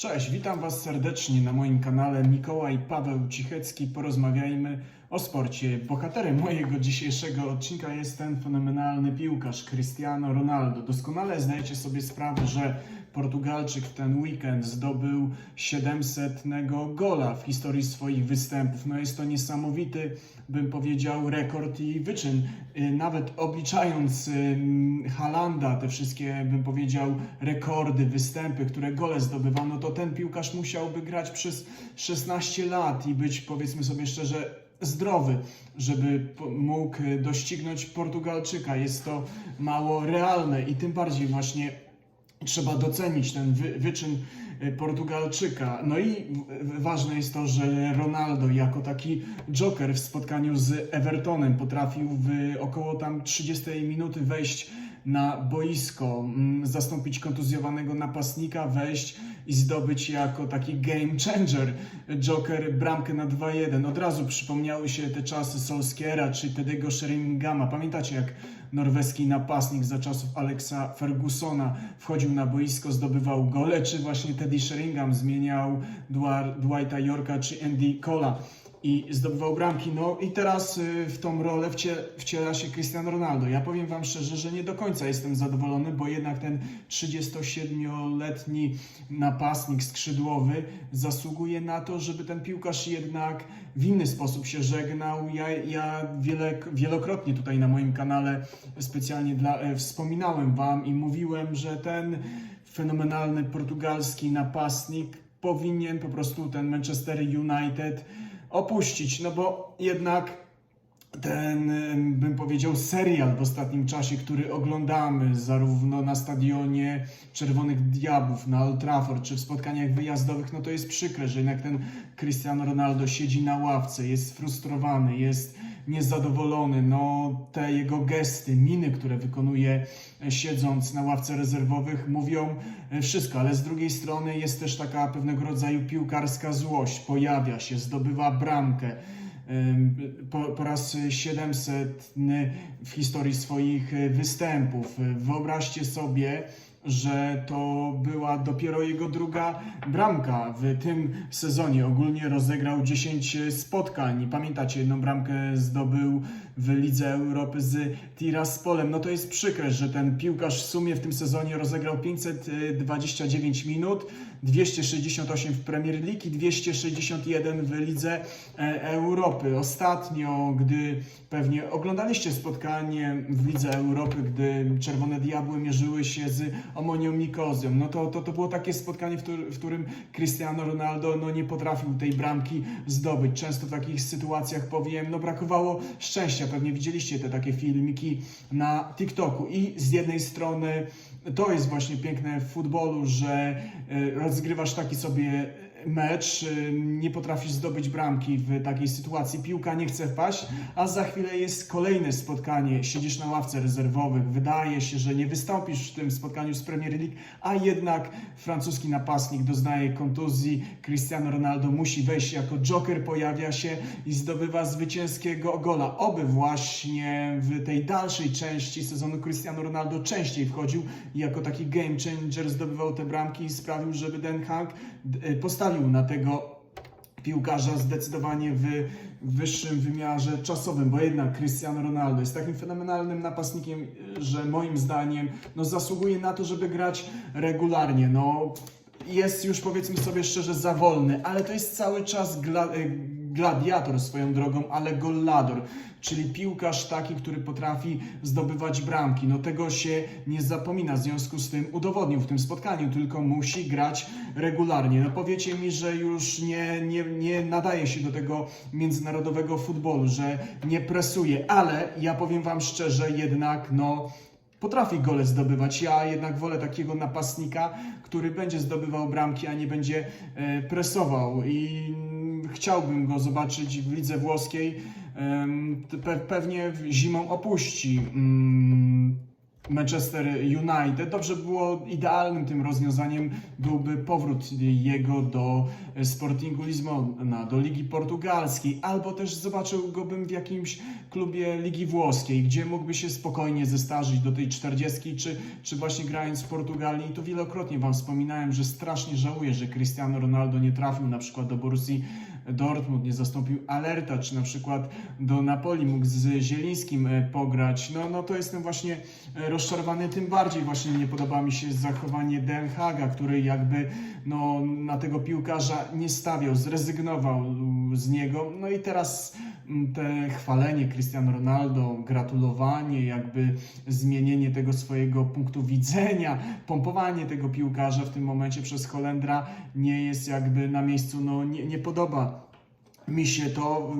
Cześć, witam Was serdecznie na moim kanale Mikołaj Paweł Cichecki. Porozmawiajmy o sporcie. Bohaterem mojego dzisiejszego odcinka jest ten fenomenalny piłkarz Cristiano Ronaldo. Doskonale zdajecie sobie sprawę, że Portugalczyk w ten weekend zdobył 700 gola w historii swoich występów. No jest to niesamowity, bym powiedział, rekord i wyczyn. Y, Nawet obliczając ym, Halanda, te wszystkie, bym powiedział, rekordy, występy, które gole zdobywał, no to ten piłkarz musiałby grać przez 16 lat i być, powiedzmy sobie szczerze, zdrowy, żeby mógł y, doścignąć Portugalczyka. Jest to mało realne i tym bardziej właśnie trzeba docenić ten wy, wyczyn y, Portugalczyka. No i ważne jest to, że Ronaldo jako taki joker w spotkaniu z Evertonem potrafił w około tam 30 minuty wejść na boisko, mm, zastąpić kontuzjowanego napastnika, wejść i zdobyć jako taki game changer Joker bramkę na 2-1. Od razu przypomniały się te czasy Solskiera czy Teddy'ego Sheringama. Pamiętacie jak norweski napastnik za czasów Alexa Fergusona wchodził na boisko, zdobywał gole, czy właśnie Teddy Sheringham zmieniał Dwighta Yorka czy Andy Cola i zdobywał bramki. No i teraz y, w tą rolę wcie, wciela się Cristiano Ronaldo. Ja powiem Wam szczerze, że nie do końca jestem zadowolony, bo jednak ten 37-letni napastnik skrzydłowy zasługuje na to, żeby ten piłkarz jednak w inny sposób się żegnał. Ja, ja wiele, wielokrotnie tutaj na moim kanale specjalnie dla, e, wspominałem Wam i mówiłem, że ten fenomenalny portugalski napastnik powinien po prostu ten Manchester United opuścić, no bo jednak ten, bym powiedział, serial w ostatnim czasie, który oglądamy zarówno na stadionie Czerwonych Diabłów, na Old Trafford, czy w spotkaniach wyjazdowych, no to jest przykre, że jednak ten Cristiano Ronaldo siedzi na ławce, jest sfrustrowany, jest niezadowolony, no te jego gesty, miny, które wykonuje e, siedząc na ławce rezerwowych mówią e, wszystko, ale z drugiej strony jest też taka pewnego rodzaju piłkarska złość, pojawia się, zdobywa bramkę, po, po raz 700 w historii swoich y, występów. Y, Wyobraźcie sobie, że to była dopiero jego druga bramka w tym sezonie. Ogólnie rozegrał 10 spotkań. Pamiętacie, jedną bramkę zdobył w Lidze Europy z Tiraspolem. No to jest przykre, że ten piłkarz w sumie w tym sezonie rozegrał 529 minut, 268 w Premier League i 261 w Lidze e, Europy. Ostatnio, gdy pewnie oglądaliście spotkanie w Lidze Europy, gdy Czerwone Diabły mierzyły się z Omonią Nikozją, no to, to, to było takie spotkanie, w, któr- w którym Cristiano Ronaldo no, nie potrafił tej bramki zdobyć. Często w takich sytuacjach powiem, no brakowało szczęścia. Pewnie widzieliście te takie filmiki na TikToku. I z jednej strony to jest właśnie piękne w futbolu, że e, rozgrywasz taki sobie mecz, nie potrafisz zdobyć bramki w takiej sytuacji, piłka nie chce wpaść, a za chwilę jest kolejne spotkanie, siedzisz na ławce rezerwowych, wydaje się, że nie wystąpisz w tym spotkaniu z Premier League, a jednak francuski napastnik doznaje kontuzji, Cristiano Ronaldo musi wejść jako joker, pojawia się i zdobywa zwycięskiego gola. Oby właśnie w tej dalszej części sezonu Cristiano Ronaldo częściej wchodził i jako taki game changer zdobywał te bramki i sprawił, żeby Den Haag d- na tego piłkarza zdecydowanie w wyższym wymiarze czasowym, bo jednak Cristiano Ronaldo jest takim fenomenalnym napastnikiem, że moim zdaniem no, zasługuje na to, żeby grać regularnie. No, jest już powiedzmy sobie szczerze za wolny, ale to jest cały czas gladiator swoją drogą, ale gollador, czyli piłkarz taki, który potrafi zdobywać bramki. No tego się nie zapomina, w związku z tym udowodnił w tym spotkaniu, tylko musi grać regularnie. No powiecie mi, że już nie, nie, nie nadaje się do tego międzynarodowego futbolu, że nie presuje, ale ja powiem Wam szczerze, jednak no potrafi gole zdobywać. Ja jednak wolę takiego napastnika, który będzie zdobywał bramki, a nie będzie e, presował i chciałbym go zobaczyć w lidze włoskiej. Pewnie zimą opuści mm, Manchester United. Dobrze było idealnym tym rozwiązaniem byłby powrót jego do Sportingu Lizbona, do Ligi Portugalskiej, albo też zobaczył go bym w jakimś klubie Ligi Włoskiej, gdzie mógłby się spokojnie zestarzyć do tej 40, czy, czy właśnie grając w Portugalii. I tu wielokrotnie Wam wspominałem, że strasznie żałuję, że Cristiano Ronaldo nie trafił na przykład do Borussii Dortmund, nie zastąpił Alerta, czy na przykład do Napoli mógł z Zielińskim e, pograć. No, no to jestem właśnie e, rozczarowany, tym bardziej właśnie nie podoba mi się zachowanie Den Haga, który jakby no, na tego piłkarza nie stawiał, zrezygnował z niego. No i teraz te chwalenie Cristiano Ronaldo, gratulowanie, jakby zmienienie tego swojego punktu widzenia, pompowanie tego piłkarza w tym momencie przez Holendra nie jest jakby na miejscu, no nie, nie podoba mi się to.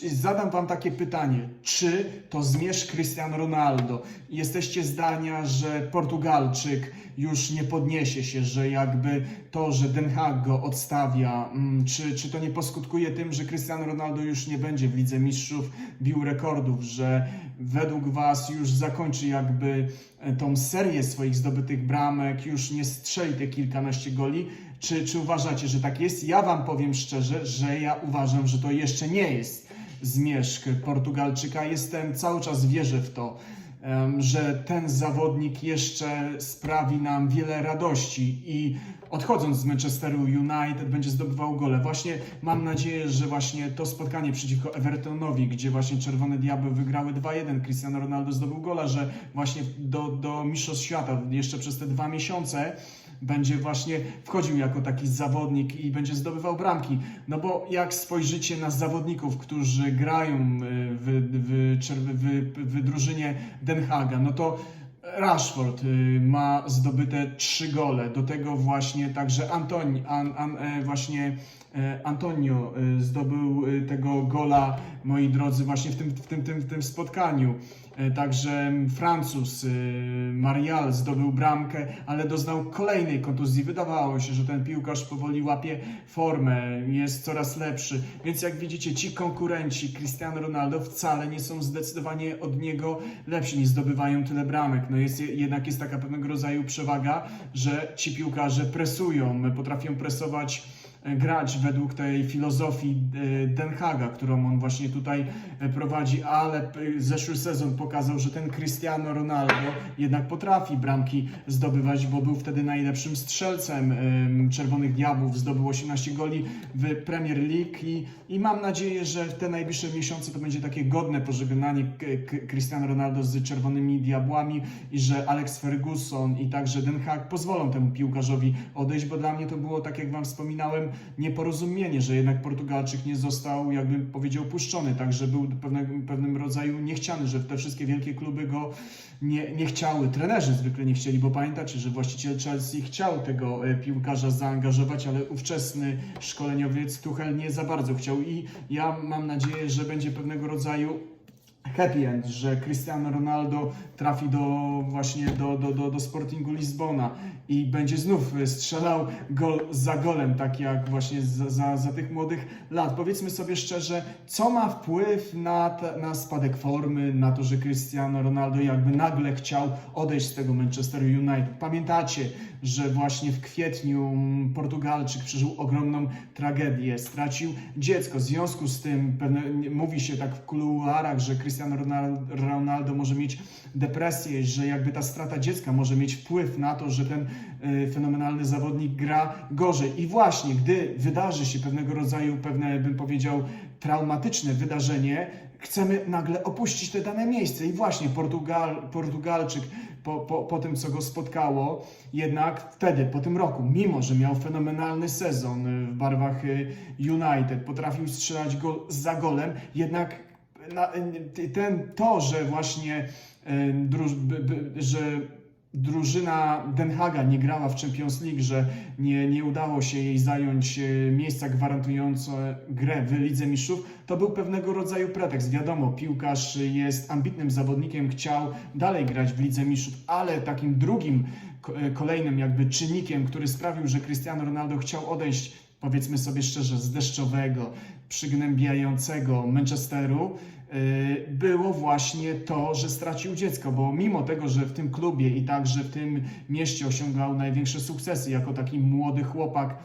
Zadam Wam takie pytanie: czy to zmierz Cristiano Ronaldo? Jesteście zdania, że Portugalczyk już nie podniesie się, że jakby to, że Den Haag go odstawia, mm, czy, czy to nie poskutkuje tym, że Cristiano Ronaldo już nie będzie w Lidze Mistrzów bił rekordów, że według Was już zakończy jakby e, tą serię swoich zdobytych bramek, już nie strzeli te kilkanaście goli? Czy, czy uważacie, że tak jest? Ja Wam powiem szczerze, że ja uważam, że to jeszcze nie jest zmierzch Portugalczyka. Jestem cały czas wierzę w to, że ten zawodnik jeszcze sprawi nam wiele radości i odchodząc z Manchesteru United będzie zdobywał gole. Właśnie mam nadzieję, że właśnie to spotkanie przeciwko Evertonowi, gdzie właśnie Czerwone Diabły wygrały 2-1, Cristiano Ronaldo zdobył gola, że właśnie do, do Mistrzostw Świata jeszcze przez te dwa miesiące będzie właśnie wchodził jako taki zawodnik i będzie zdobywał bramki. No bo jak spojrzycie na zawodników, którzy grają y, w, w, w, w drużynie Den Haga, no to Rashford y, ma zdobyte trzy gole. Do tego właśnie także Antoni, an, an, e, właśnie e, Antonio y, zdobył tego gola, moi drodzy, właśnie w tym, w tym, tym, w tym spotkaniu. E, Także Francuz y, Marial zdobył bramkę, ale doznał kolejnej kontuzji. Wydawało się, że ten piłkarz powoli łapie formę, jest coraz lepszy. Więc jak widzicie, ci konkurenci Cristiano Ronaldo wcale nie są zdecydowanie od niego lepsi, nie zdobywają tyle bramek. No jest, jednak jest taka pewnego rodzaju przewaga, że ci piłkarze presują, potrafią presować e, grać według tej filozofii e, Den Haga, którą on właśnie tutaj e, prowadzi, ale p- zeszły sezon pokazał, że ten Cristiano Ronaldo jednak potrafi bramki zdobywać, bo był wtedy najlepszym strzelcem em, Czerwonych Diabłów, zdobył 18 goli w Premier League i, i mam nadzieję, że w te najbliższe miesiące to będzie takie godne pożegnanie Cristiano Ronaldo z Czerwonymi Diabłami i że Alex Ferguson i także Den Haag pozwolą temu piłkarzowi odejść, bo dla mnie to było, tak jak Wam wspominałem, nieporozumienie, że jednak Portugalczyk nie został, jakbym powiedział, puszczony, także był pewnego, pewnym rodzaju niechciany, że te wszystkie wielkie kluby go nie, nie chciały, trenerzy zwykle nie chcieli, bo pamiętacie, że właściciel Chelsea chciał tego e, piłkarza zaangażować, ale ówczesny szkoleniowiec Tuchel nie za bardzo chciał. I ja mam nadzieję, że będzie pewnego rodzaju happy end, że Cristiano Ronaldo trafi do właśnie do, do, do, do Sportingu Lizbona i będzie znów strzelał gol za golem, tak jak właśnie za, za, za tych młodych lat. Powiedzmy sobie szczerze, co ma wpływ na, na spadek formy, na to, że Cristiano Ronaldo jakby nagle chciał odejść z tego Manchester United. Pamiętacie, że właśnie w kwietniu Portugalczyk przeżył ogromną tragedię, stracił dziecko. W związku z tym pewne, mówi się tak w kuluarach, że Cristiano Ronal- Ronaldo może mieć depresję, że jakby ta strata dziecka może mieć wpływ na to, że ten y, fenomenalny zawodnik gra gorzej. I właśnie, gdy wydarzy się pewnego rodzaju, pewne bym powiedział, traumatyczne wydarzenie, chcemy nagle opuścić te dane miejsce. I właśnie Portugal, Portugalczyk po, po, po tym, co go spotkało, jednak wtedy, po tym roku, mimo że miał fenomenalny sezon w barwach y, United, potrafił strzelać gol za golem, jednak na, ten, to, że właśnie y, druż, że drużyna Den Haga nie grała w Champions League, że nie, nie udało się jej zająć e, miejsca gwarantujące grę w Lidze Mistrzów, to był pewnego rodzaju pretekst. Wiadomo, piłkarz jest ambitnym zawodnikiem, chciał dalej grać w Lidze Mistrzów, ale takim drugim, e, kolejnym jakby czynnikiem, który sprawił, że Cristiano Ronaldo chciał odejść, powiedzmy sobie szczerze, z deszczowego, przygnębiającego Manchesteru, y, było właśnie to, że stracił dziecko, bo mimo tego, że w tym klubie i także w tym mieście osiągał największe sukcesy jako taki młody chłopak,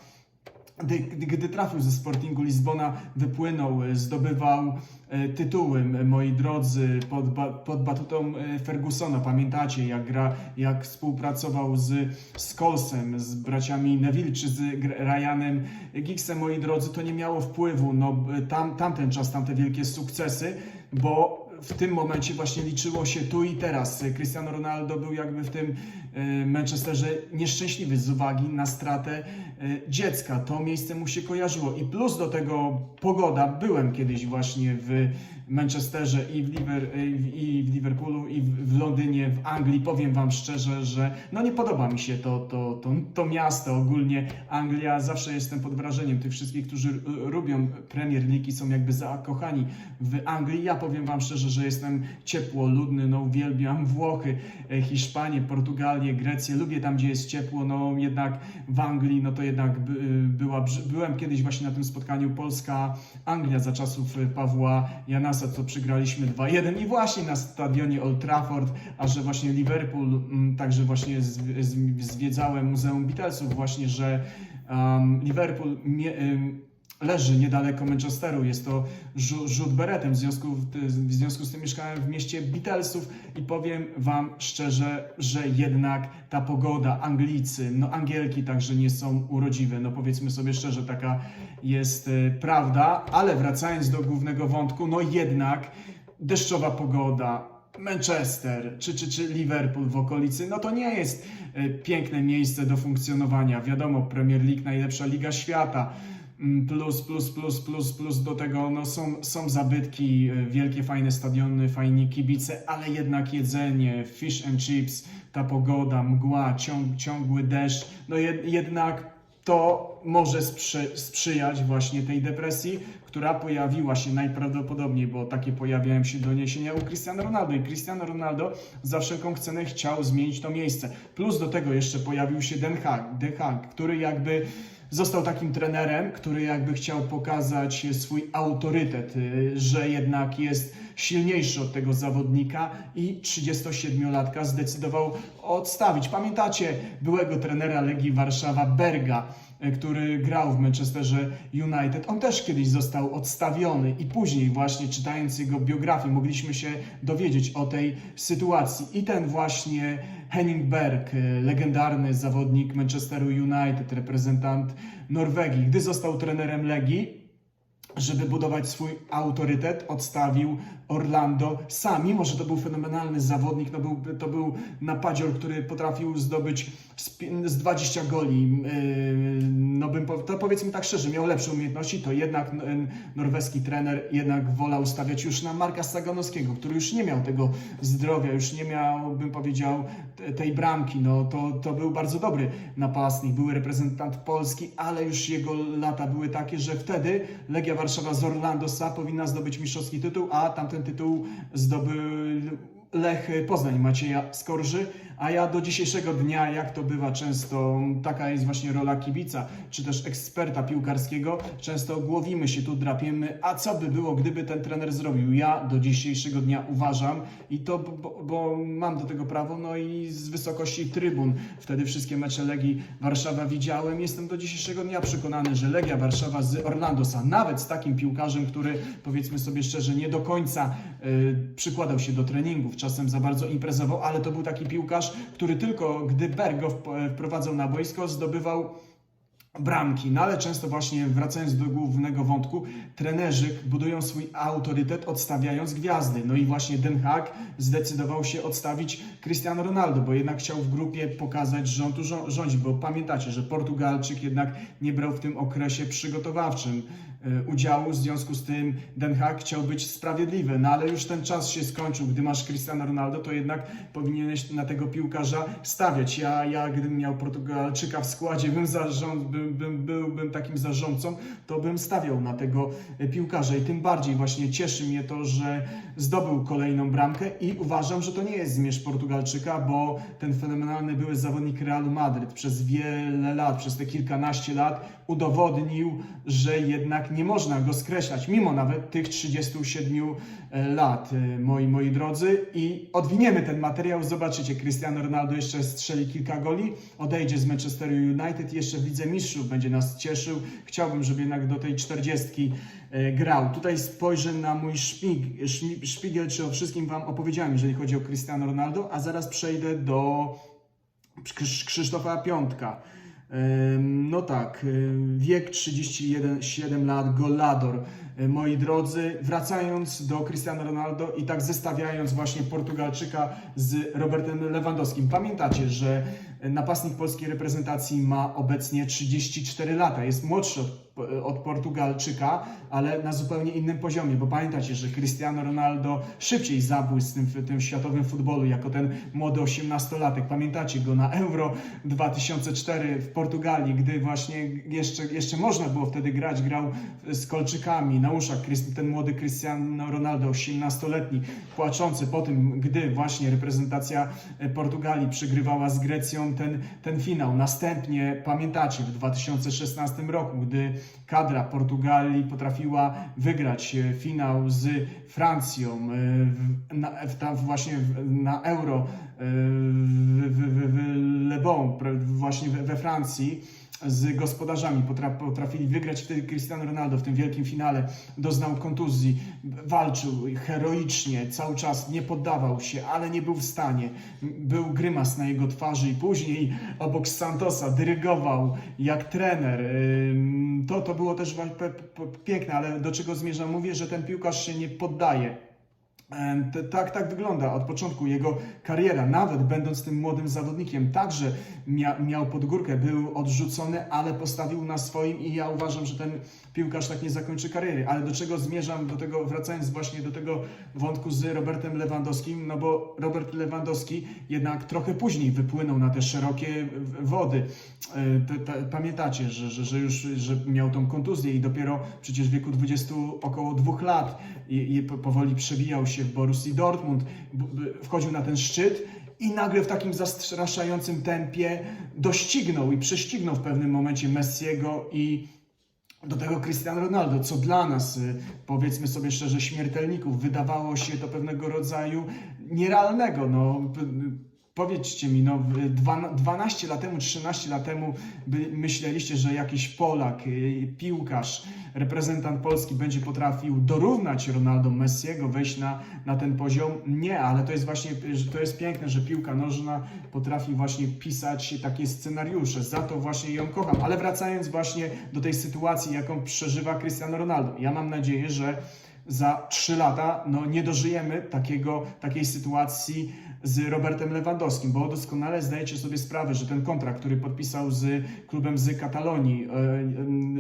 gdy, gdy, trafił ze Sportingu Lizbona, wypłynął, e, zdobywał e, tytuły, moi drodzy, pod, pod batutą e, Fergusona. Pamiętacie, jak, gra, jak współpracował z Skolsem, z braciami Neville czy z Ryanem Giggsem, moi drodzy, to nie miało wpływu. No, tam, tamten czas, tamte wielkie sukcesy, bo w tym momencie właśnie liczyło się tu i teraz. Cristiano Ronaldo był jakby w tym e, Manchesterze nieszczęśliwy z uwagi na stratę e, dziecka. To miejsce mu się kojarzyło. I plus do tego pogoda. Byłem kiedyś właśnie w Manchesterze i w, e, i w Liverpoolu i w, Londynie, w Anglii. Powiem Wam szczerze, że no nie podoba mi się to, to, to, to miasto, ogólnie Anglia. Zawsze jestem pod wrażeniem tych wszystkich, którzy lubią Premier League i są jakby zakochani w Anglii. Ja powiem Wam szczerze, że jestem ciepło, ludny, no uwielbiam Włochy, e, Hiszpanię, Portugalię, Grecję. Lubię tam, gdzie jest ciepło, no jednak w Anglii, no to jednak by, była, brzy- byłem kiedyś właśnie na tym spotkaniu Polska-Anglia za czasów e, Pawła Janasa, co przegraliśmy 2-1 i właśnie na stadionie Old Trafford, a że właśnie Liverpool, mm, także właśnie zwiedzałem Muzeum Beatlesów właśnie, że Liverpool leży niedaleko Manchesteru. Jest to rzu- rzut beretem. W związku, w związku z tym mieszkałem w mieście Beatlesów i powiem Wam szczerze, że jednak ta pogoda, Anglicy, no Angielki także nie są urodziwe. No powiedzmy sobie szczerze, taka jest e, prawda. Ale wracając do głównego wątku, no jednak deszczowa pogoda, Manchester czy, czy, czy Liverpool w okolicy, no to nie jest e, piękne miejsce do funkcjonowania. Wiadomo, Premier League najlepsza liga świata. Mm, Plus, plus, plus, plus, plus do tego no są, są zabytki, e, wielkie, fajne stadiony, fajni kibice, ale jednak jedzenie, fish and chips, ta pogoda, mgła, ciąg, ciągły deszcz, no jed, jednak to może sprzy, sprzyjać właśnie tej depresji, która pojawiła się najprawdopodobniej, bo takie pojawiają się doniesienia u Cristiano Ronaldo i Cristiano Ronaldo za wszelką cenę chciał zmienić to miejsce. Plus do tego jeszcze pojawił się Den Haag, Den Haag który jakby został takim trenerem, który jakby chciał pokazać swój autorytet, y, że jednak jest silniejszy od tego zawodnika i 37-latka zdecydował odstawić. Pamiętacie byłego trenera Legii Warszawa Berga, który grał w Manchesterze United. On też kiedyś został odstawiony i później właśnie czytając jego biografię mogliśmy się dowiedzieć o tej sytuacji. I ten właśnie Henning Berg, y, legendarny zawodnik Manchesteru United, reprezentant Norwegii, gdy został trenerem Legii, żeby budować swój autorytet, odstawił Orlando sam, mimo że to był fenomenalny zawodnik, no był, to był napadzior, który potrafił zdobyć z, pi- z 20 goli, yy, no bym, to powiedzmy tak szczerze, miał lepsze umiejętności, to jednak norweski trener jednak wolał stawiać już na Marka Saganowskiego, który już nie miał tego zdrowia, już nie miał, bym powiedział, te- tej bramki, no to, to był bardzo dobry napastnik, był reprezentant Polski, ale już jego lata były takie, że wtedy Legia Warszawa z Orlandosa powinna zdobyć mistrzowski tytuł, a tamten tytuł zdobył Lech Poznań Macieja Skorży, a ja do dzisiejszego dnia, jak to bywa często, taka jest właśnie rola kibica, czy też eksperta piłkarskiego, często głowimy się tu, drapiemy, a co by było, gdyby ten trener zrobił? Ja do dzisiejszego dnia uważam i to, bo, bo mam do tego prawo, no i z wysokości trybun, wtedy wszystkie mecze Legii Warszawa widziałem, jestem do dzisiejszego dnia przekonany, że Legia Warszawa z Orlandosa, nawet z takim piłkarzem, który powiedzmy sobie szczerze, nie do końca y, przykładał się do treningów, czasem za bardzo imprezował, ale to był taki piłkarz, który tylko gdy Berg go wp- wprowadzał na boisko, zdobywał bramki. No ale często właśnie wracając do głównego wątku, trenerzy budują swój autorytet odstawiając gwiazdy. No i właśnie Den Haag zdecydował się odstawić Cristiano Ronaldo, bo jednak chciał w grupie pokazać, że on tu rządzi, bo pamiętacie, że Portugalczyk jednak nie brał w tym okresie przygotowawczym e, udziału, w związku z tym Den Haag chciał być sprawiedliwy, no ale już ten czas się skończył, gdy masz Cristiano Ronaldo, to jednak powinieneś na tego piłkarza stawiać. Ja, ja gdybym miał Portugalczyka w składzie, bym, zarząd, bym, bym, byłbym takim zarządcą, to bym stawiał na tego e, piłkarza. I tym bardziej właśnie cieszy mnie to, że zdobył kolejną bramkę i uważam, że to nie jest zmierzch Portugalczyka, bo ten fenomenalny były zawodnik Realu Madryt przez wiele lat, przez te kilkanaście lat udowodnił, że jednak nie można go skreślać, mimo nawet tych 37 e, lat, e, moi, moi drodzy. I odwiniemy ten materiał, zobaczycie, Cristiano Ronaldo jeszcze strzeli kilka goli, odejdzie z Manchesteru United, jeszcze w Lidze Mistrzów będzie nas cieszył. Chciałbym, żeby jednak do tej 40 e, grał. Tutaj spojrzę na mój szpig, szpigiel, czy o wszystkim Wam opowiedziałem, jeżeli chodzi o Cristiano Ronaldo, a zaraz przejdę do Krzysz- Krzysztofa Piątka. No tak, wiek 37 lat, golador. Moi drodzy, wracając do Cristiano Ronaldo i tak zestawiając właśnie Portugalczyka z Robertem Lewandowskim. Pamiętacie, że napastnik polskiej reprezentacji ma obecnie 34 lata. Jest młodszy od, od Portugalczyka, ale na zupełnie innym poziomie, bo pamiętacie, że Cristiano Ronaldo szybciej zabłysł tym, w tym światowym futbolu jako ten młody 18-latek. Pamiętacie go na Euro 2004 w Portugalii, gdy właśnie jeszcze, jeszcze można było wtedy grać, grał z kolczykami na uszach. Ten młody Cristiano Ronaldo, 18-letni, płaczący po tym, gdy właśnie reprezentacja Portugalii przegrywała z Grecją ten, ten finał. Następnie pamiętacie w 2016 roku, gdy kadra Portugalii potrafiła wygrać e, finał z Francją e, na, w, właśnie na Euro e, w, w, w, Le Bon, właśnie we Francji z gospodarzami potra, potrafili wygrać. Wtedy Cristiano Ronaldo w tym wielkim finale doznał kontuzji, walczył heroicznie, cały czas nie poddawał się, ale nie był w stanie. Był grymas na jego twarzy i później obok Santosa dyrygował jak trener. To, to było też piękne, ale do czego zmierzam? Mówię, że ten piłkarz się nie poddaje. Tak, tak wygląda od początku jego kariera. Nawet będąc tym młodym zawodnikiem, także mia, miał podgórkę, był odrzucony, ale postawił na swoim i ja uważam, że ten piłkarz tak nie zakończy kariery. Ale do czego zmierzam? Do tego, wracając właśnie do tego wątku z Robertem Lewandowskim, no bo Robert Lewandowski jednak trochę później wypłynął na te szerokie wody. E, Pamiętacie, że, że, że już że miał tą kontuzję i dopiero przecież w wieku 20 około dwóch lat i, i po- powoli przebijał się w Borussii Dortmund, wchodził na ten szczyt i nagle w takim zastraszającym tempie doścignął i prześcignął w pewnym momencie Messiego i do tego Cristiano Ronaldo, co dla nas, y, powiedzmy sobie szczerze, śmiertelników, wydawało się to pewnego rodzaju nierealnego. No, powiedzcie mi, no, w- dwa- 12 lat temu, 13 lat temu by, myśleliście, że jakiś Polak, y, piłkarz, reprezentant Polski będzie potrafił dorównać Ronaldo Messiego, wejść na, na ten poziom? Nie, ale to jest właśnie, to jest piękne, że piłka nożna potrafi właśnie pisać takie scenariusze. Za to właśnie ją kocham. Ale wracając właśnie do tej sytuacji, jaką przeżywa Cristiano Ronaldo. Ja mam nadzieję, że za 3 lata no, nie dożyjemy takiego, takiej sytuacji z Robertem Lewandowskim, bo doskonale zdajecie sobie sprawę, że ten kontrakt, który podpisał z klubem z Katalonii, e, e,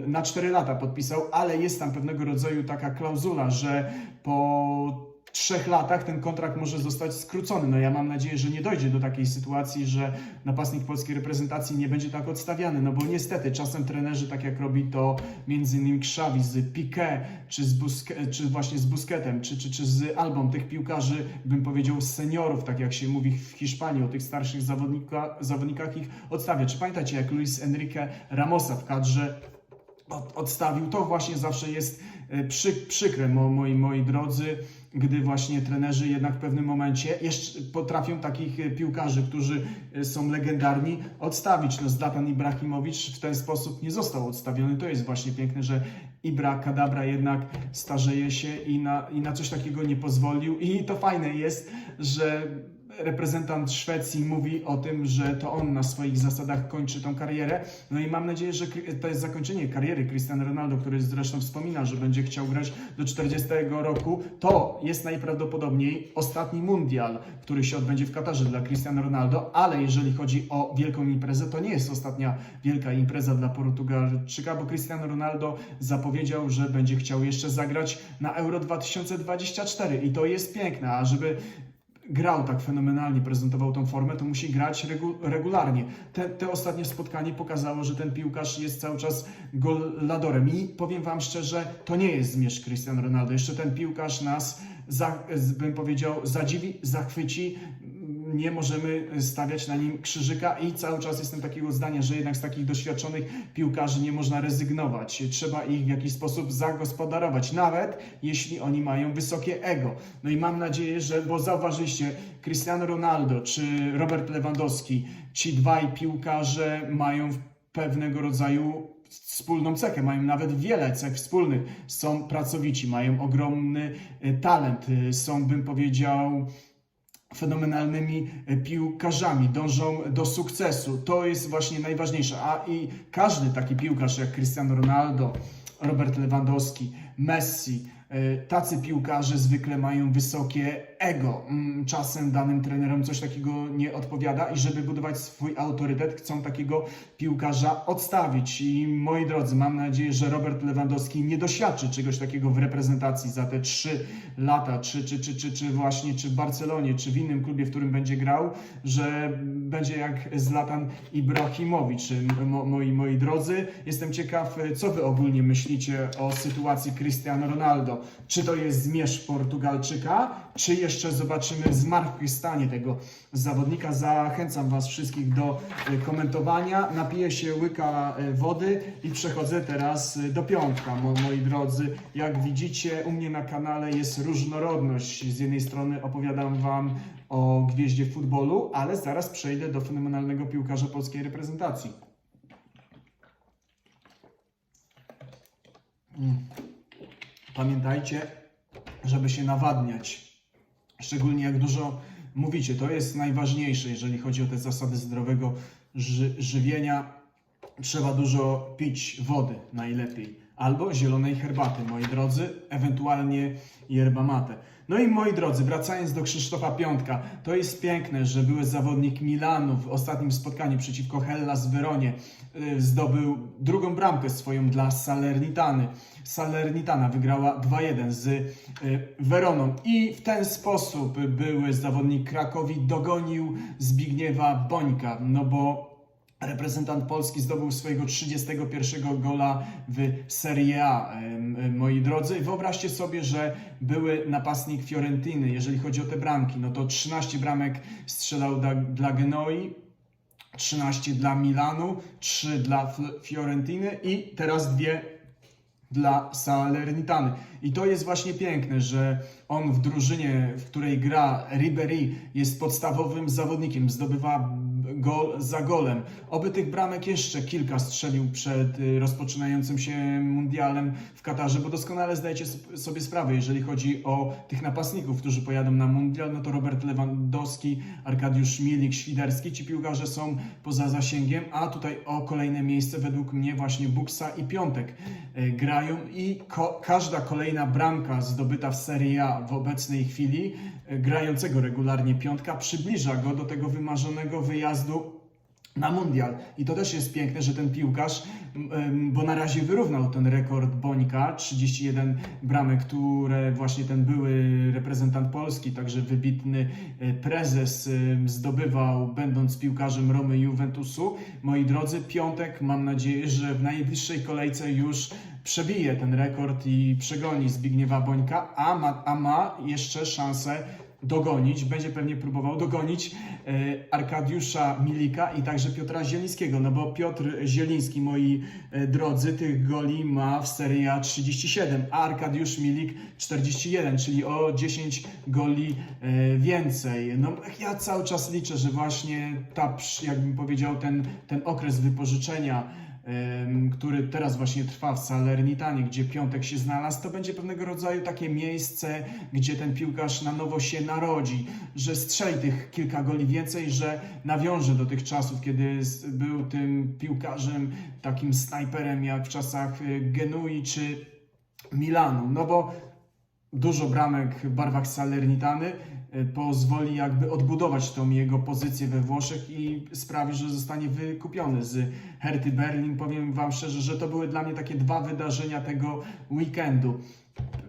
na 4 lata podpisał, ale jest tam pewnego rodzaju taka klauzula, że po trzech latach ten kontrakt może zostać skrócony. No ja mam nadzieję, że nie dojdzie do takiej sytuacji, że napastnik polskiej reprezentacji nie będzie tak odstawiany, no bo niestety czasem trenerzy, tak jak robi to między innymi Xavi z Piqué, czy, z czy właśnie z Busquetem, czy, czy, czy z Albą, tych piłkarzy, bym powiedział seniorów, tak jak się mówi w Hiszpanii, o tych starszych zawodnika, zawodnikach ich odstawia. Czy pamiętacie, jak Luis Enrique Ramosa w kadrze od, odstawił. To właśnie zawsze jest przy, przykre, mo, moi, moi drodzy, gdy właśnie trenerzy jednak w pewnym momencie jeszcze potrafią takich e, piłkarzy, którzy e, są legendarni, odstawić. No Zlatan Ibrahimowicz w ten sposób nie został odstawiony. To jest właśnie piękne, że Ibra Kadabra jednak starzeje się i na, i na coś takiego nie pozwolił. I to fajne jest, że reprezentant Szwecji mówi o tym, że to on na swoich zasadach kończy tą karierę. No i mam nadzieję, że to jest zakończenie kariery Cristiano Ronaldo, który zresztą wspomina, że będzie chciał grać do 40 roku. To jest najprawdopodobniej ostatni mundial, który się odbędzie w Katarze dla Cristiano Ronaldo, ale jeżeli chodzi o wielką imprezę, to nie jest ostatnia wielka impreza dla Portugalczyka, bo Cristiano Ronaldo zapowiedział, że będzie chciał jeszcze zagrać na Euro 2024 i to jest piękne, a żeby grał tak fenomenalnie, prezentował tą formę, to musi grać regu regularnie. Te, te ostatnie spotkanie pokazało, że ten piłkarz jest cały czas goladorem i powiem Wam szczerze, to nie jest zmierzch Cristiano Ronaldo. Jeszcze ten piłkarz nas, za, bym powiedział, zadziwi, zachwyci. Nie możemy stawiać na nim krzyżyka i cały czas jestem takiego zdania, że jednak z takich doświadczonych piłkarzy nie można rezygnować. Trzeba ich w jakiś sposób zagospodarować, nawet jeśli oni mają wysokie ego. No i mam nadzieję, że, bo zauważyliście, Cristiano Ronaldo czy Robert Lewandowski, ci dwaj piłkarze mają pewnego rodzaju wspólną cechę, mają nawet wiele cech wspólnych. Są pracowici, mają ogromny e, talent, e, są, bym powiedział, fenomenalnymi e, piłkarzami, dążą do sukcesu. To jest właśnie najważniejsze. A i każdy taki piłkarz jak Cristiano Ronaldo, Robert Lewandowski, Messi, tacy piłkarze zwykle mają wysokie ego. Mm, Czasem danym trenerom coś takiego nie odpowiada i żeby budować swój autorytet, chcą takiego piłkarza odstawić. I moi drodzy, mam nadzieję, że Robert Lewandowski nie doświadczy czegoś takiego w reprezentacji za te trzy lata, czy, czy, czy, czy, czy właśnie czy w Barcelonie, czy w innym klubie, w którym będzie grał, że będzie jak Zlatan Ibrahimowicz. Mo, moi, moi drodzy, jestem ciekaw, co wy ogólnie myślicie o sytuacji Cristiano Ronaldo. Czy to jest zmierzch Portugalczyka, czy jeszcze zobaczymy zmartwychwstanie tego zawodnika. Zachęcam Was wszystkich do e, komentowania. Napiję się łyka e, wody i przechodzę teraz e, do piątka, mo, moi drodzy. Jak widzicie, u mnie na kanale jest różnorodność. Z jednej strony opowiadam Wam o gwieździe futbolu, ale zaraz przejdę do fenomenalnego piłkarza polskiej reprezentacji. Mm. Pamiętajcie, żeby się nawadniać. Szczególnie jak dużo mówicie, to jest najważniejsze, jeżeli chodzi o te zasady zdrowego ży żywienia. Trzeba dużo pić wody najlepiej. Albo zielonej herbaty, moi drodzy, ewentualnie yerba mate. No i moi drodzy, wracając do Krzysztofa Piątka, to jest piękne, że były zawodnik Milanu w ostatnim spotkaniu przeciwko Hellas Weronie y, zdobył drugą bramkę swoją dla Salernitany. Salernitana wygrała 2-1 z y, Weroną i w ten sposób były zawodnik Krakowi dogonił Zbigniewa Bońka, no bo Reprezentant Polski zdobył swojego 31 gola w Serie A, moi drodzy. Wyobraźcie sobie, że były napastnik Fiorentiny, jeżeli chodzi o te bramki, no to 13 bramek strzelał dla, Genoi, 13 dla Milanu, 3 dla Fiorentiny i teraz dwie dla Salernitany. I to jest właśnie piękne, że on w drużynie, w której gra Ribery, jest podstawowym zawodnikiem, zdobywa gol za golem. Oby tych bramek jeszcze kilka strzelił przed y, rozpoczynającym się mundialem w Katarze, bo doskonale zdajecie sobie sprawę, jeżeli chodzi o tych napastników, którzy pojadą na mundial, no to Robert Lewandowski, Arkadiusz Milik, Świderski, ci piłkarze są poza zasięgiem, a tutaj o kolejne miejsce według mnie właśnie Buksa i Piątek y, grają. I ko- każda kolejna bramka zdobyta w Serie A w obecnej chwili grającego regularnie Piątka przybliża go do tego wymarzonego wyjazdu na mundial. I to też jest piękne, że ten piłkarz, bo na razie wyrównał ten rekord Bońka, 31 bramek, które właśnie ten były reprezentant Polski, także wybitny e, prezes zdobywał, będąc piłkarzem Romy Juventusu. Moi drodzy, piątek, mam nadzieję, że w najbliższej kolejce już przebije ten rekord i przegoni Zbigniewa Bońka, a ma, a ma jeszcze szansę dogonić, będzie pewnie próbował dogonić e, Arkadiusza Milika i także Piotra Zielińskiego, no bo Piotr Zieliński, moi e, drodzy, tych goli ma w Serie A 37, a Arkadiusz Milik 41, czyli o 10 goli e, więcej. No ja cały czas liczę, że właśnie ta, jakbym powiedział, ten, ten okres wypożyczenia który teraz właśnie trwa w Salernitanie, gdzie piątek się znalazł, to będzie pewnego rodzaju takie miejsce, gdzie ten piłkarz na nowo się narodzi, że strzeli tych kilka goli więcej, że nawiąże do tych czasów, kiedy był tym piłkarzem, takim snajperem jak w czasach y, Genui czy Milanu. No bo dużo bramek w barwach Salernitany pozwoli jakby odbudować tą jego pozycję we Włoszech i sprawi, że zostanie wykupiony z Herty Berlin. Powiem Wam szczerze, że to były dla mnie takie dwa wydarzenia tego weekendu.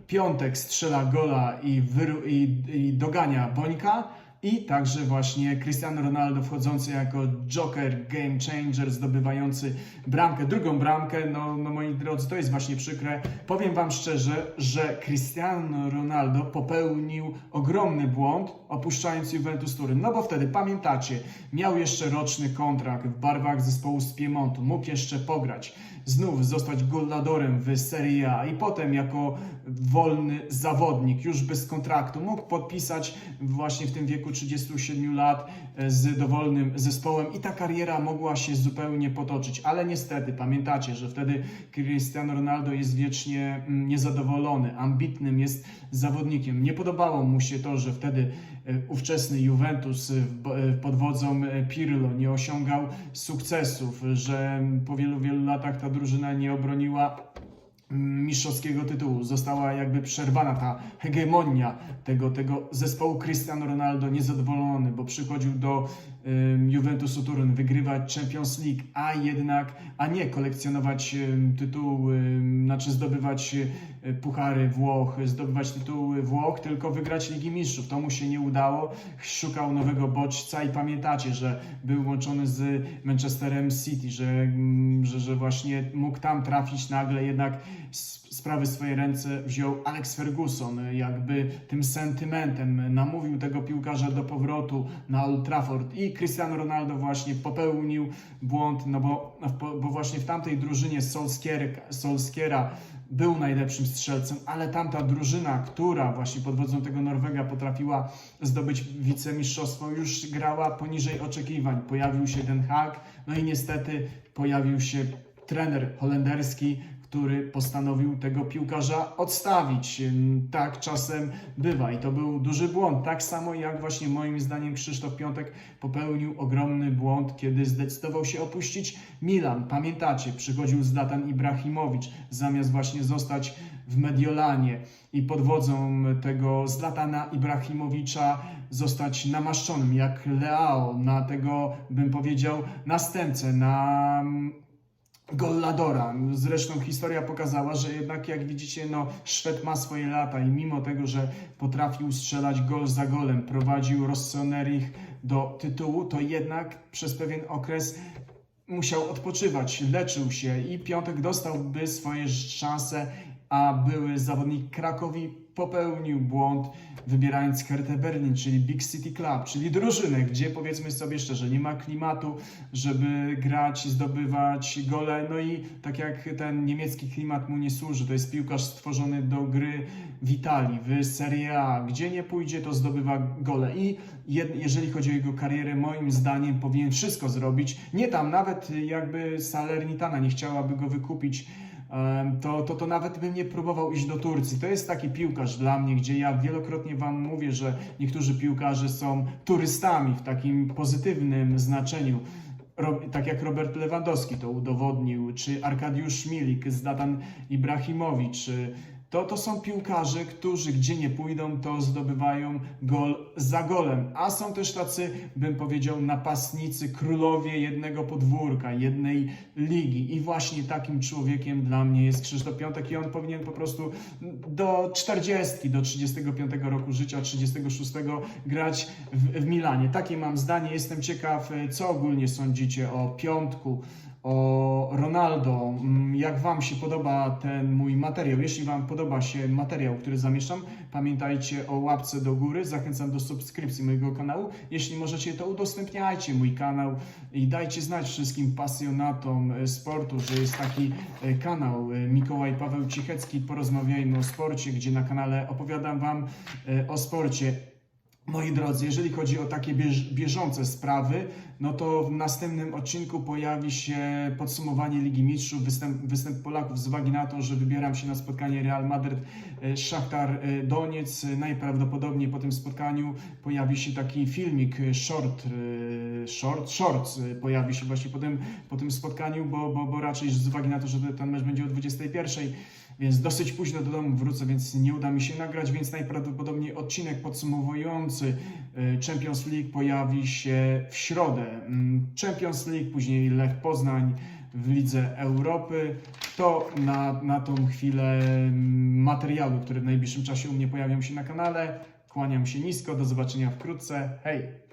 Piątek strzela gola i, i, i dogania Bońka, i także właśnie Cristiano Ronaldo wchodzący jako Joker, game changer, zdobywający bramkę, drugą bramkę. No, no moi drodzy, to jest właśnie przykre. Powiem Wam szczerze, że Cristiano Ronaldo popełnił ogromny błąd, opuszczając Juventus Turyn. No bo wtedy, pamiętacie, miał jeszcze roczny kontrakt w barwach zespołu z Piemontu, mógł jeszcze pograć, znów zostać goldadorem w Serie A i potem jako wolny zawodnik, już bez kontraktu, mógł podpisać właśnie w tym wieku 37 lat e, z dowolnym zespołem i ta kariera mogła się zupełnie potoczyć, ale niestety pamiętacie, że wtedy Cristiano Ronaldo jest wiecznie mm, niezadowolony, ambitnym jest zawodnikiem. Nie podobało mu się to, że wtedy e, ówczesny Juventus e, pod wodzą Pirlo nie osiągał sukcesów, że po wielu, wielu latach ta drużyna nie obroniła mistrzowskiego tytułu. Została jakby przerwana ta hegemonia tego, tego zespołu Cristiano Ronaldo niezadowolony, bo przychodził do ym, Juventusu Turyn wygrywać Champions League, a jednak, a nie kolekcjonować tytuły, znaczy zdobywać y, puchary Włoch, zdobywać tytuły Włoch, tylko wygrać Ligi Mistrzów. To mu się nie udało. Szukał nowego bodźca i pamiętacie, że był łączony z Manchesterem City, że, mm, że, że właśnie mógł tam trafić nagle, jednak sprawy w swoje ręce wziął Alex Ferguson, jakby tym sentymentem namówił tego piłkarza do powrotu na Old Trafford i Cristiano Ronaldo właśnie popełnił błąd, no bo, bo właśnie w tamtej drużynie Solskier, Solskiera był najlepszym strzelcem, ale tamta drużyna, która właśnie pod wodzą tego Norwega potrafiła zdobyć wicemistrzostwo, już grała poniżej oczekiwań. Pojawił się Den Haag, no i niestety pojawił się trener holenderski, który postanowił tego piłkarza odstawić. Tak czasem bywa i to był duży błąd. Tak samo jak właśnie moim zdaniem Krzysztof Piątek popełnił ogromny błąd, kiedy zdecydował się opuścić Milan. Pamiętacie, przychodził Zlatan Ibrahimowicz zamiast właśnie zostać w Mediolanie i pod wodzą tego Zlatana Ibrahimowicza zostać namaszczonym jak Leao na tego, bym powiedział, następcę, na Golladora. Zresztą historia pokazała, że jednak jak widzicie, no Szwed ma swoje lata i mimo tego, że potrafił strzelać gol za golem, prowadził Rossoneri do tytułu, to jednak przez pewien okres musiał odpoczywać, leczył się i Piątek dostałby swoje szanse, a były zawodnik Krakowi popełnił błąd wybierając Hertę Berlin, czyli Big City Club, czyli drużynę, gdzie powiedzmy sobie szczerze, nie ma klimatu, żeby grać, zdobywać gole, no i tak jak ten niemiecki klimat mu nie służy, to jest piłkarz stworzony do gry w Italii, w Serie A, gdzie nie pójdzie, to zdobywa gole. I jeżeli chodzi o jego karierę, moim zdaniem powinien wszystko zrobić, nie tam, nawet jakby Salernitana nie chciałaby go wykupić, to, to, to nawet bym nie próbował iść do Turcji. To jest taki piłkarz dla mnie, gdzie ja wielokrotnie Wam mówię, że niektórzy piłkarze są turystami w takim pozytywnym znaczeniu. Tak jak Robert Lewandowski to udowodnił, czy Arkadiusz Milik, Zlatan Ibrahimowicz. To, to są piłkarze, którzy gdzie nie pójdą, to zdobywają gol za golem. A są też tacy, bym powiedział, napastnicy, królowie jednego podwórka, jednej ligi. I właśnie takim człowiekiem dla mnie jest Krzysztof Piątek i on powinien po prostu do 40, do 35 roku życia, 36 grać w, w Milanie. Takie mam zdanie. Jestem ciekaw, e, co ogólnie sądzicie o Piątku, o Ronaldo. Mm, Jak Wam się podoba ten mój materiał? Jeśli Wam podoba się materiał, który zamieszczam, pamiętajcie o łapce do góry. Zachęcam do subskrypcji mojego kanału. Jeśli możecie, to udostępniajcie mój kanał i dajcie znać wszystkim pasjonatom e, sportu, że jest taki e, kanał e, Mikołaj Paweł Cichecki. Porozmawiajmy o sporcie, gdzie na kanale opowiadam Wam o sporcie. Moi drodzy, jeżeli chodzi o takie bież, bieżące sprawy, no to w następnym odcinku pojawi się podsumowanie Ligi Mistrzów, występ, występ Polaków z uwagi na to, że wybieram się na spotkanie Real Madryt e, Szachtar e, Doniec. Najprawdopodobniej po tym spotkaniu pojawi się taki filmik, e, short, short, shorts e, pojawi się właśnie po tym, po tym spotkaniu, bo, bo, bo raczej z uwagi na to, że ten mecz będzie o 21. Więc dosyć późno do domu wrócę, więc nie uda mi się nagrać, więc najprawdopodobniej odcinek podsumowujący y, Champions League pojawi się w środę. Mm, Champions League, później Lech Poznań w Lidze Europy. To na, na tą chwilę mm, materiały, które w najbliższym czasie u mnie pojawią się na kanale. Kłaniam się nisko, do zobaczenia wkrótce. Hej!